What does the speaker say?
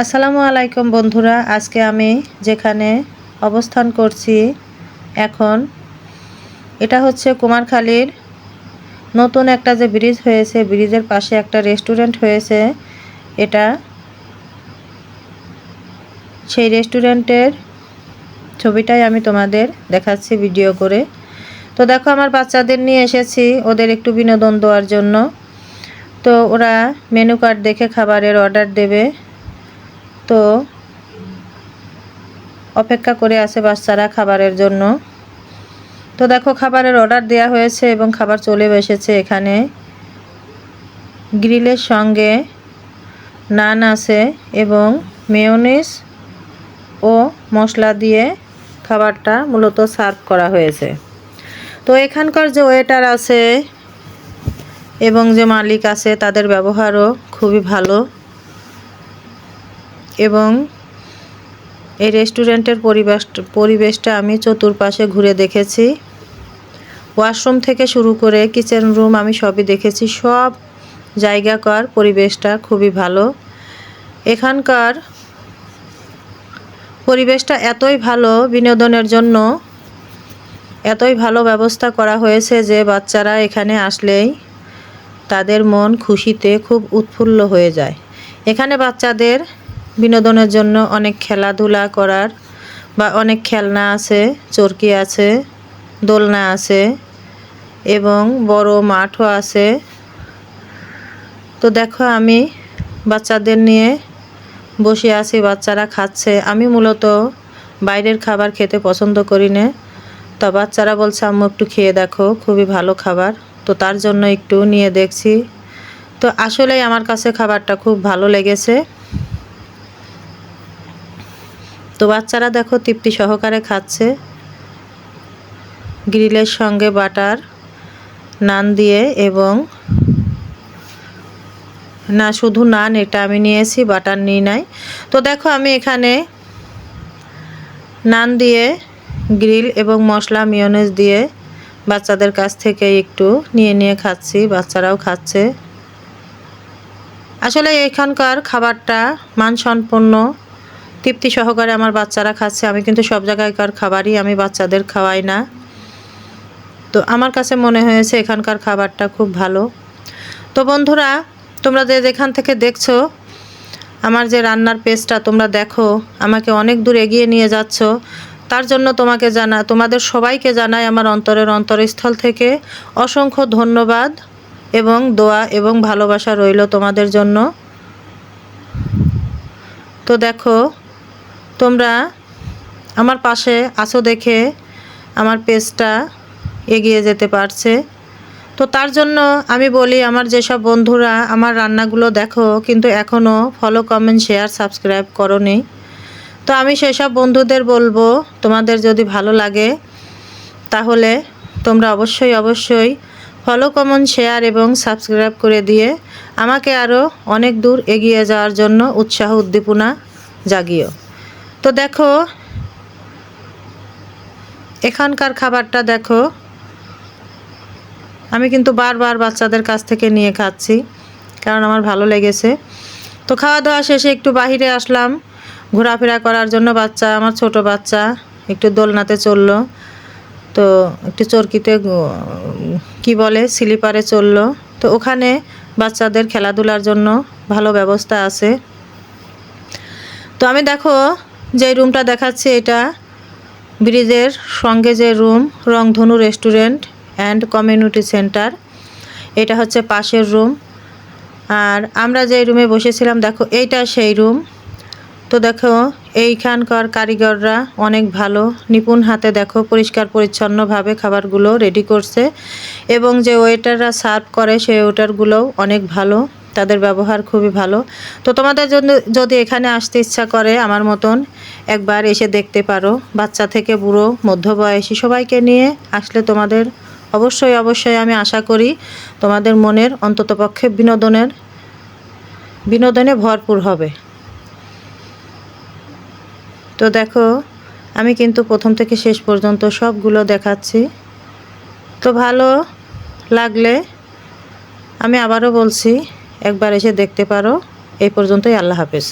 আসসালামু আলাইকুম বন্ধুরা, আজকে আমি যেখানে অবস্থান করছি এখন, এটা হচ্ছে কুমারখালীর নতুন একটা যে ব্রিজ হয়েছে, ব্রিজের পাশে একটা রেস্টুরেন্ট হয়েছে। এটা সেই রেস্টুরেন্টের ছবিটাই আমি তোমাদের দেখাচ্ছি ভিডিও করে। তো দেখো, আমার বাচ্চাদের নিয়ে এসেছি, ওদের একটু বিনোদন দেওয়ার জন্য। তো ওরা মেনু কার্ড দেখে খাবারের অর্ডার দেবে। তো অপেক্ষা করে আছে বাচ্চারা খাবারের জন্য। তো দেখো, খাবারের অর্ডার দেওয়া হয়েছে এবং খাবার চলে এসেছে এখানে। গ্রিলের সঙ্গে নান আছে এবং মেয়নিস ও মশলা দিয়ে খাবারটা মূলত সার্ভ করা হয়েছে। তো এখানকার যে ওয়েটার আছে এবং যে মালিক আছে, তাদের ব্যবহারও খুবই ভালো। এবং এই রেস্টুরেন্টের পরিবেশ পরিবেশটা আমি চতুর্পাশে ঘুরে দেখেছি। ওয়াশরুম থেকে শুরু করে কিচেন রুম আমি সবই দেখেছি। সব জায়গাকার পরিবেশটা খুবই ভালো। এখানকার পরিবেশটা এতই ভালো বিনোদনের জন্য, এতই ভালো ব্যবস্থা করা হয়েছে যে বাচ্চারা এখানে আসলেই তাদের মন খুশিতে খুব উৎফুল্ল হয়ে যায়। এখানে বাচ্চাদের বিনোদনের জন্য অনেক খেলাধুলা করার বা অনেক খেলনা আছে, চরকি আছে, দোলনা আছে এবং বড় মাঠও আছে। তো দেখো আমি বাচ্চাদের নিয়ে বসে আছি, বাচ্চারা খাচ্ছে। আমি মূলত বাইরের খাবার খেতে পছন্দ করি না। তো বাচ্চারা বলছে, আম্মু, একটু খেয়ে দেখো, খুবই ভালো খাবার। তো তার জন্য একটু নিয়ে দেখছি। তো আসলেই আমার কাছে খাবারটা খুব ভালো লেগেছে। তো বাচ্চারা দেখো তৃপ্তি সহকারে খাচ্ছে। গ্রিলের সঙ্গে বাটার, নান দিয়ে এবং না, শুধু নান, এটা আমি নিয়েছি, বাটার নিই নাই। তো দেখো আমি এখানে নান দিয়ে, গ্রিল এবং মশলা, মিয়নেজ দিয়ে বাচ্চাদের কাছ থেকে একটু নিয়ে নিয়ে খাচ্ছি, বাচ্চারাও খাচ্ছে। আসলে এখানকার খাবারটা মানসম্পন্ন। তৃপ্তি সহকারে আমার বাচ্চারা খাচ্ছে, আমি কিন্তু সব জায়গায়কার খাবারই আমি বাচ্চাদের খাওয়াই না। তো আমার কাছে মনে হয়েছে এখানকার খাবারটা খুব ভালো। তো বন্ধুরা, তোমরা যে যেখান থেকে দেখছ, আমার যে রান্নার পেজটা তোমরা দেখো, আমাকে অনেক দূর এগিয়ে নিয়ে যাচ্ছ। তার জন্য তোমাকে জানা, তোমাদের সবাইকে জানাই আমার অন্তরের অন্তরস্থল থেকে অসংখ্য ধন্যবাদ এবং দোয়া এবং ভালোবাসা রইল তোমাদের জন্য। তো দেখো তোমরা আমার পাশে আসো দেখে আমার পেজটা এগিয়ে যেতে পারছে। তো তার জন্য আমি বলি, আমার যেসব বন্ধুরা আমার রান্নাগুলো দেখো, কিন্তু এখনও ফলো কমেন্ট শেয়ার সাবস্ক্রাইব করো নি তো আমি সেসব বন্ধুদের বলব, তোমাদের যদি ভালো লাগে, তাহলে তোমরা অবশ্যই অবশ্যই ফলো কমেন্ট শেয়ার এবং সাবস্ক্রাইব করে দিয়ে আমাকে আরও অনেক দূর এগিয়ে যাওয়ার জন্য উৎসাহ, উদ্দীপনা জাগিও। তো দেখো, এখানকার খাবারটা দেখো। আমি কিন্তু বারবার বাচ্চাদের কাছ থেকে নিয়ে খাচ্ছি, কারণ আমার ভালো লেগেছে। তো খাওয়া দাওয়া শেষে একটু বাহিরে আসলাম, ঘোরাফেরা করার জন্য বাচ্চা, আমার ছোট বাচ্চা একটু দোলনাতে চলল। তো একটু চরকিতে কি বলে, স্লিপারে চলল। তো ওখানে বাচ্চাদের খেলাধুলার জন্য ভালো ব্যবস্থা আছে। তো আমি দেখো যে রুমটা দেখাচ্ছে এটা ব্রিজের সঙ্গে যে রুম, রংধনু রেস্টুরেন্ট অ্যান্ড কমিউনিটি সেন্টার, এটা হচ্ছে পাশের রুম। আর আমরা যে রুমে বসেছিলাম, দেখো এইটা সেই রুম। তো দেখো, এইখানকার কারিগররা অনেক ভালো। নিপুণ হাতে দেখো, পরিষ্কার পরিচ্ছন্নভাবে খাবারগুলো রেডি করছে এবং যে ওয়েটাররা সার্ভ করে, সেই ওয়েটারগুলোও অনেক ভালো। তাদের ব্যবহার খুবই ভালো। তো তোমাদের জন্য যদি এখানে আসতে ইচ্ছা করে আমার মতন, একবার এসে দেখতে পারো। বাচ্চা থেকে বুড়ো, মধ্যবয়সী সবাইকে নিয়ে আসলে তোমাদের অবশ্যই অবশ্যই আমি আশা করি তোমাদের মনের অন্ততপক্ষে বিনোদনের, বিনোদনে ভরপুর হবে। তো দেখো, আমি কিন্তু প্রথম থেকে শেষ পর্যন্ত সবগুলো দেখাচ্ছি। তো ভালো লাগলে আমি আবারও বলছি একবার এসে দেখতে পারো। এই পর্যন্তই আল্লাহ হাফেজ।